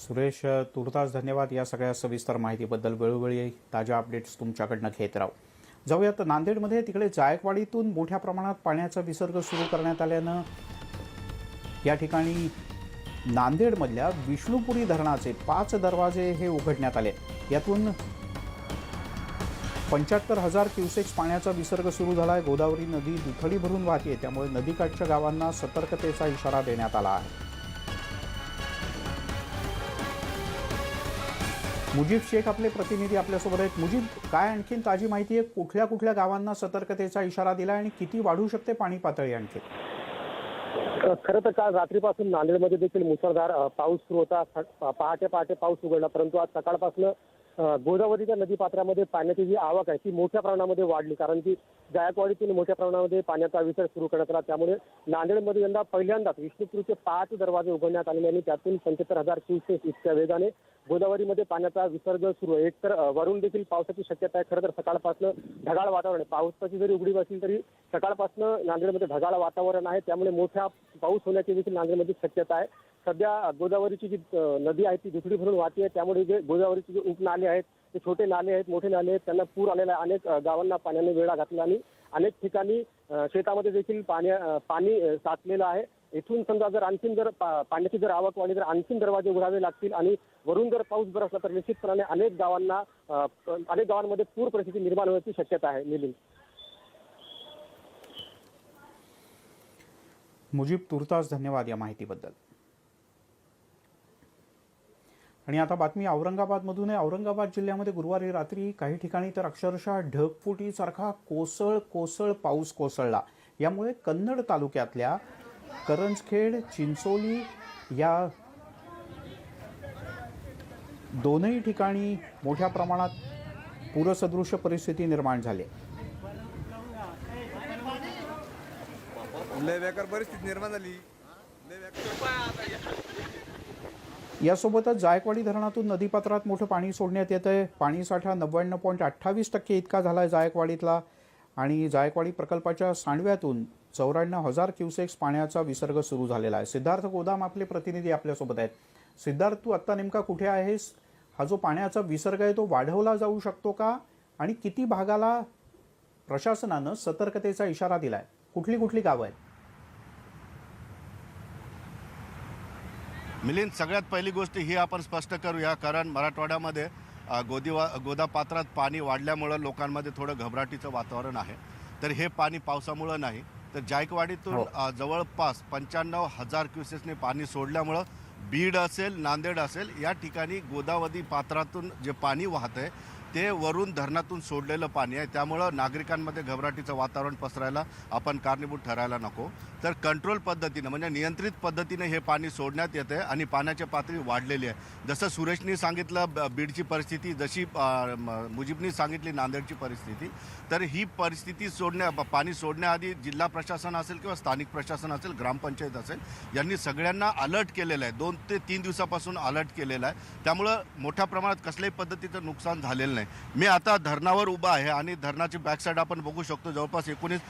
सुरेश तुर्तास धन्यवाद या सगळ्या सविस्तर माहितीबद्दल. वेळोवेळी ताज्या अपडेट्स तुमच्याकडनं घेत राहू. जाऊयात नांदेडमध्ये तिकडे जायकवाडीतून मोठ्या प्रमाणात पाण्याचा विसर्ग सुरू करण्यात आल्यानं या ठिकाणी नांदेडमधल्या विष्णुपुरी धरणाचे पाच दरवाजे हे उघडण्यात आले. यातून पंच्याहत्तर हजार क्युसेक्स पाण्याचा विसर्ग सुरू झाला आहे गोदावरी नदी दुथडी भरून वाहते त्यामुळे नदीकाठच्या गावांना सतर्कतेचा इशारा देण्यात आला आहे. मुजीब शेख आपले प्रतिनिधी आपल्यासोबत आहेत. मुजीब काय आणखीन ताजी माहिती आहे? कुठल्या कुठल्या गावांना सतर्कतेचा इशारा दिला आणि किती वाढू शकते पाणी पातळी आणखी खरं तर काल रात्रीपासून नांदेडमध्ये देखील मुसळधार पाऊस सुरू होता. पहाटे पहाटे पाऊस उघडला परंतु आज सकाळपासून गोदावरीच्या नदीपात्रामध्ये पाण्याची जी आवक आहे ती मोठ्या प्रमाणामध्ये वाढली. कारण की जायकवाडीतून मोठ्या प्रमाणामध्ये पाण्याचा विसर सुरू करण्यात आला. त्यामुळे नांदेडमध्ये यंदा पहिल्यांदाच विष्णुपूरचे पाच दरवाजे उघडण्यात आलेले आणि त्यातून पंच्याहत्तर हजार क्युसेक इतक्या वेगाने गोदावरीमध्ये पाण्याचा विसर्ग सुरू आहे. एकतर वरून देखील पावसाची शक्यता आहे. खरं तर सकाळपासून ढगाळ वातावरण आहे. पावसाची जरी उघडी असेल तरी सकाळपासून नांदेडमध्ये ढगाळ वातावरण आहे. त्यामुळे मोठा पाऊस होण्याची देखील नांदेडमध्ये शक्यता आहे. सध्या गोदावरीची जी नदी आहे ती दुसरी भरून वाहते. त्यामुळे जे गोदावरीचे जे उपनाले आहेत ते छोटे नाले आहेत मोठे नाले आहेत त्यांना पूर आलेला आहे. अनेक गावांना पाण्याने वेळा घातला आणि अनेक ठिकाणी शेतामध्ये देखील पाण्या पाणी साचलेलं आहे. इथून समजा जर आणखीन जर पाण्याची जर आवक वाढली तर आणखीन दरवाजे उघडावे लागतील आणि वरून जर पाऊस बरसला तर निश्चितपणाने अनेक गावांना अनेक गावांमध्ये पूर परिस्थिती निर्माण होण्याची शक्यता आहे मिलिंद. मुजीब तुर्तास धन्यवाद या माहितीबद्दल. आणि आता बातमी औरंगाबादमधून आहे. औरंगाबाद जिल्ह्यामध्ये गुरुवारी रात्री काही ठिकाणी तर अक्षरशः ढगफुटीसारखा कोसळ कोसळ पाऊस कोसळला. यामुळे कन्नड तालुक्यातल्या करंजखेड चिंचोली या दोनही ठिकाणी मोठ्या प्रमाणात पूरसदृश परिस्थिती निर्माण झाली. लय बेकार परिस्थिती निर्माण झाली. लय बेकार. यासोबतच जायकवाडी धरणातून नदीपात्रात मोठं पाणी सोडण्यात येत आहे पाणीसाठा नव्याण्णव पॉईंट अठ्ठावीस टक्के इतका झाला आहे जायकवाडीतला. आणि जायकवाडी प्रकल्पाच्या सांडव्यातून चौऱ्याण्णव हजार क्युसेक्स पाण्याचा विसर्ग सुरू झालेला आहे. सिद्धार्थ गोदाम आपले प्रतिनिधी आपल्यासोबत आहेत. सिद्धार्थ तू आत्ता नेमका कुठे आहेस? हा जो पाण्याचा विसर्ग आहे तो वाढवला जाऊ शकतो का? आणि किती भागाला प्रशासनानं सतर्कतेचा इशारा दिला आहे कुठली कुठली गावं आहेत? मिलिंद सगळ्यात पहिली गोष्ट ही आपण स्पष्ट करूया कारण मराठवाड्यामध्ये गोदीवा गोदापात्रात पाणी वाढल्यामुळं लोकांमध्ये थोडं घबराटीचं वातावरण आहे तर हे पाणी पावसामुळं नाही तर जायकवाडीतून हो. जवळपास पंच्याण्णव हजार क्युसेसने पाणी सोडल्यामुळं बीड असेल नांदेड असेल या ठिकाणी गोदावरी पात्रातून जे पाणी वाहत आहे ते वरून धरणातून सोडलेलं पाणी आहे. त्यामुळं नागरिकांमध्ये घबराटीचं वातावरण पसरायला आपण कारणीभूत ठरायला नको. तर कंट्रोल पद्धतीनं म्हणजे नियंत्रित पद्धतीने हे पाणी सोडण्यात येते आणि पाण्याची पातळी वाढलेली आहे. जसं सुरेशनी सांगितलं ब- बीडची परिस्थिती जशी मुजीबनी सांगितली नांदेडची परिस्थिती तर ही परिस्थिती सोडण्या पाणी सोडण्याआधी जिल्हा प्रशासन असेल किंवा स्थानिक प्रशासन असेल ग्रामपंचायत असेल यांनी सगळ्यांना अलर्ट केलेलं आहे. दोन ते तीन दिवसापासून अलर्ट केलेलं आहे. त्यामुळं मोठ्या प्रमाणात कसल्याही पद्धतीचं नुकसान झालेलं नाही. नाही. मी आता धरणावर उभा आहे आणि धरणाची बॅकसाईड आपण बघू शकतो. जवळपास एकोणीस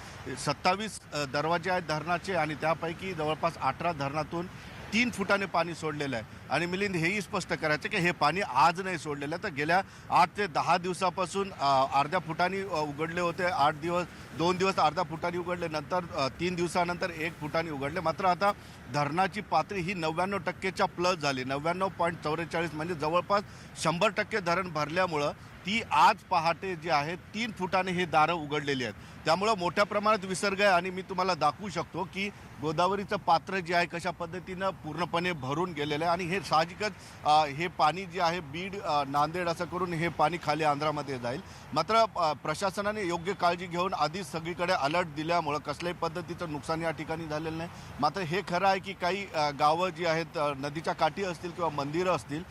सत्तावीस दरवाजे आहेत धरणाचे आणि त्यापैकी जवळपास अठरा धरणातून तीन फुटाने पाणी सोडलेलं आहे. आणि मिलिंद हेही स्पष्ट करायचं की हे पाणी आज नाही सोडलेलं आहे. तर गेल्या आठ ते दहा दिवसापासून अर्ध्या फुटानी उघडले होते. आठ दिवस दोन दिवस अर्ध्या फुटानी उघडले. नंतर तीन दिवसानंतर एक फुटानी उघडले. मात्र आता धरणाची पातळी ही नव्याण्णव टक्केच्या प्लस झाली. नव्याण्णव पॉईंट चौवेचाळीस म्हणजे जवळपास शंभर टक्के धरण भरल्यामुळं ती आज पहाटे जी आहे तीन फुटाने हे दारं उघडलेली आहेत. त्यामुळं मोठ्या प्रमाणात विसर्ग आहे आणि मी तुम्हाला दाखवू शकतो की गोदावरीचं पात्र जे आहे कशा पद्धतीनं पूर्णपणे भरून गेलेलं आहे आणि हे साहजिकच हे पाणी जे आहे बीड नांदेड असं करून हे पाणी खाली आंध्रामध्ये जाईल. मात्र प्रशासनाने योग्य काळजी घेऊन आधीच सगळीकडे अलर्ट दिल्यामुळं कसल्याही पद्धतीचं नुकसान या ठिकाणी झालेलं नाही. मात्र हे खरं आहे की काही गावं जी आहेत नदीच्या काठी असतील किंवा मंदिरं असतील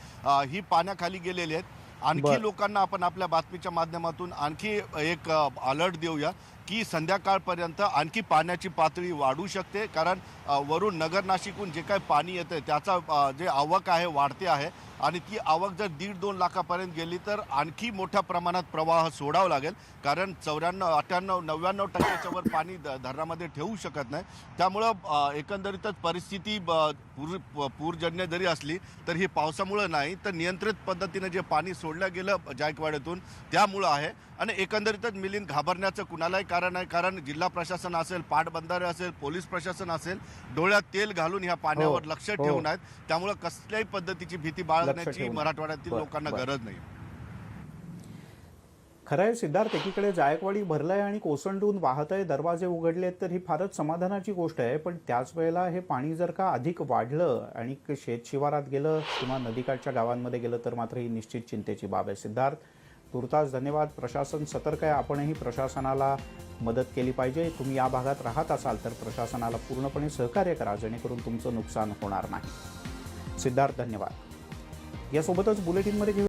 ही पाण्याखाली गेलेली आहेत. आणखी. लोकांना आपण आपल्या बातमीच्या माध्यमातून आणखी एक अलर्ट देऊया की संध्याकाळपर्यंत आणखी पाण्याची पातळी वाढू शकते. कारण वरून नगर नाशिकहून जे काही पाणी येतं त्याचा जे आवक आहे वाढते आहे. आणि ती आवक जर दीड दोन लाखापर्यंत गेली तर आणखी मोठ्या प्रमाणात प्रवाह सोडावा लागेल. कारण चौऱ्याण्णव अठ्ठ्याण्णव नव्याण्णव टक्क्याच्या वर पाणी द धरणामध्ये ठेवू शकत नाही. त्यामुळं एकंदरीतच परिस्थिती ब- पूर पूरजन्य जरी असली तर ही पावसामुळं नाही तर नियंत्रित पद्धतीनं जे पाणी सोडलं गेलं जायकवाड्यातून त्यामुळं आहे. आणि एकंदरीतच मिलिंद घाबरण्याचं कुणालाही कारण आहे कारण जिल्हा प्रशासन असेल पाटबंधारे असेल पोलीस प्रशासन असेल डोळ्यात तेल घालून ह्या पाण्यावर हो, लक्ष हो. ठेवून आहेत त्यामुळं कसल्याही पद्धतीची भीती बाळगण्याची. मराठवाड्यातील लोकांना. गरज नाही खरं आहे सिद्धार्थ एकीकडे जायकवाडी भरलंय आणि कोसंडून वाहत आहे दरवाजे उघडलेत तर ही फारच समाधानाची गोष्ट आहे पण त्याच वेळेला हे पाणी जर का अधिक वाढलं आणि शेत शिवारात गेलं किंवा नदीकाठच्या गावांमध्ये गेलं तर मात्र ही निश्चित चिंतेची बाब आहे सिद्धार्थ तुर्तास धन्यवाद. प्रशासन सतर्क आहे. आपणही प्रशासनाला मदत केली पाहिजे. तुम्ही या भागात राहत असाल तर प्रशासनाला पूर्णपणे सहकार्य करा. जेणेकरून तुमचं नुकसान होणार नाही. सिद्धार्थ धन्यवाद. यासोबतच बुलेटिनमध्ये घेऊ